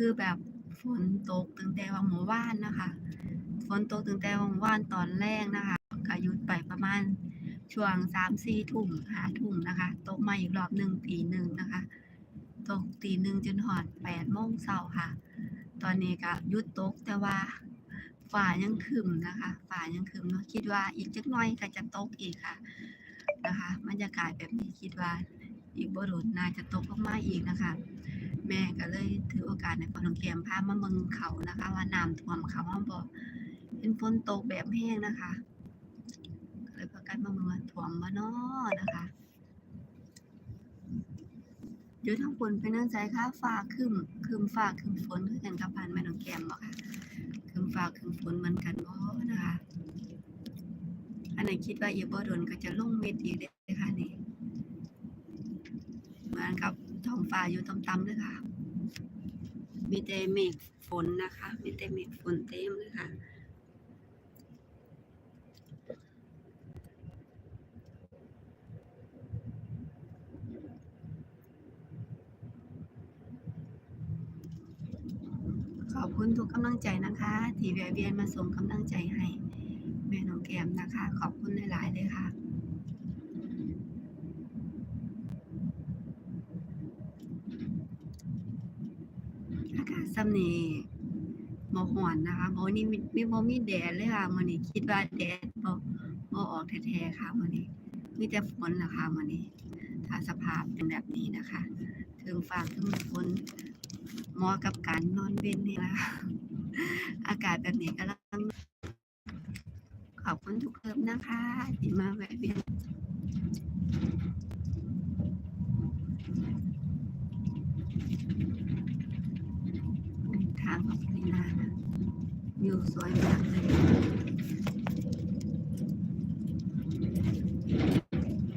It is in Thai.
คือแบบฝนตกตั้งแต่ว่าเมื่อวานนะคะ ฝนตกตั้งแต่ว่าเมื่อวานตอนแรกนะคะก็หยุดไปประมาณช่วง3-4ทุ่ม5ทุ่มนะคะ ตกมาอีกรอบหนึ่งตีหนึ่งนะคะ ตกตีหนึ่งจนฮอด8โมงเช้าค่ะ ตอนนี้ก็หยุดตกแต่ว่าฟ้ายังครึ้มนะคะฟ้ายังครึ้มเนาะคิดว่าอีกจักหน่อยก็จะตกอีกค่ะนะคะบรรยากาศแบบนี้คิดว่าอีกบ่โดนน่าจะตกลงมาอีกนะคะ แม่ก็เลยถือโอกาสในพอน้องแกมพามาเบิ่งเขานะคะ ว่าน้ำท่วมเขาเฮาบ่เห็นฝนตกแบบแห้งนะคะก็เลยพากันมาเบิ่งว่าท่วมบ่น้อนะคะอยู่ทางบนเป็นจังไสคะฟ้าคึมคึมฟ้าคึมฝนคือกันกับบ้านแม่น้องแกมบ่ค่ะครึ้มฟ้าคึมฝนเหมือนกันบ่นะคะอันไหนคิดว่าเอีกบ่โดนก็จะลงเม็ดอีกเด้อค่ะนี่เหมือนกับ ท้องฟ้าอยู่ต่ำๆเลยค่ะ มีแต่เมฆฝนนะคะ มีแต่เมฆฝนเต็มเลยค่ะขอบคุณทุกกำลังใจนะคะ ที่แวะเวียนมาส่งกำลังใจให้ แม่น้องแก้มนะคะ ขอบคุณหลาย ๆ เลยค่ะ อากาศส่ำนี้บ่ร้อนนะคะบ่นี่มีมีบ่มีแดดเลยค่ะมื้อนี้คิดว่าแดดบ่บ่ออกแท้ๆค่ะมื้อนี้มีแต่ฝนละค่ะมื้อนี้ถ้าสภาพเป็นแบบนี้นะคะถึงฟ้าถึงฝนเหมาะกับการนอนเว้นนี่ละอากาศแบบนี้กำลังขอบคุณทุกเทอมนะคะที่มาแวะเวียน ทางข